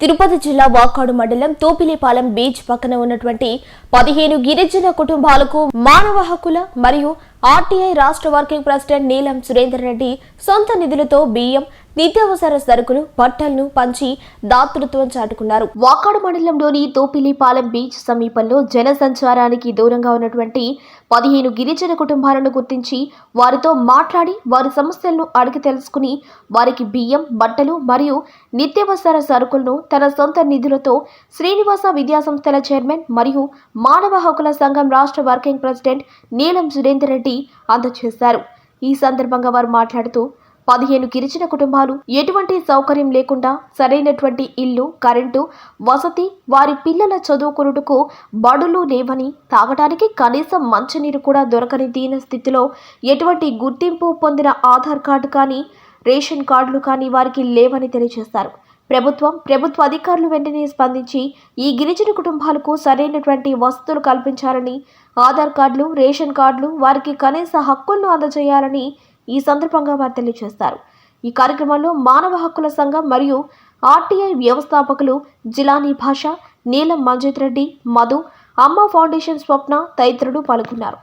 తిరుపతి జిల్లా వాకాడు మండలం తోపిలిపాలెం బీచ్ పక్కన ఉన్నటువంటి పదిహేను గిరిజన కుటుంబాలకు మానవ హక్కుల మరియు ఆర్టీఐ రాష్ట్ర వర్కింగ్ ప్రెసిడెంట్ నీలం సురేందర్ రెడ్డి సొంత నిధులతో బియ్యం నిత్యావసర సరుకులు బట్టలను పంచి దాతృత్వం చాటుకున్నారు. వాకాడు మండలంలోని తోపిలిపాలెం బీచ్ సమీపంలో జన సంచారానికి దూరంగా ఉన్నటువంటి పదిహేను గిరిజన కుటుంబాలను గుర్తించి వారితో మాట్లాడి వారి సమస్యలను అడిగి తెలుసుకుని వారికి బియ్యం బట్టలు మరియు నిత్యావసర సరుకులను తన సొంత నిధులతో శ్రీనివాస విద్యాసంస్థల చైర్మన్ మరియు మానవ హక్కుల సంఘం రాష్ట్ర వర్కింగ్ ప్రెసిడెంట్ నీలం సురేందర్ రెడ్డి అందజేశారు. ఈ సందర్భంగా వారు మాట్లాడుతూ పదిహేను గిరిజన కుటుంబాలు ఎటువంటి సౌకర్యం లేకుండా సరైనటువంటి ఇల్లు కరెంటు వసతి వారి పిల్లల చదువుకున్నట్టుకు బడులు లేవని తాగడానికి కనీసం మంచినీరు కూడా దొరకని దీన స్థితిలో ఎటువంటి గుర్తింపు పొందిన ఆధార్ కార్డు కానీ రేషన్ కార్డులు కానీ వారికి లేవని తెలియజేశారు ప్రభుత్వం ప్రభుత్వ అధికారులు వెంటనే స్పందించి ఈ గిరిజన కుటుంబాలకు సరైనటువంటి వసతులు కల్పించాలని ఆధార్ కార్డులు రేషన్ కార్డులు వారికి కనీస హక్కులను అందజేయాలని ఈ సందర్భంగా వారు తెలియజేస్తారు. ఈ కార్యక్రమంలో మానవ హక్కుల సంఘం మరియు ఆర్టీఐ వ్యవస్థాపకులు జిలానీ భాష నీలం మంజిత్ రెడ్డి మధు అమ్మ ఫౌండేషన్ స్వప్న తదితరులు పాల్గొన్నారు.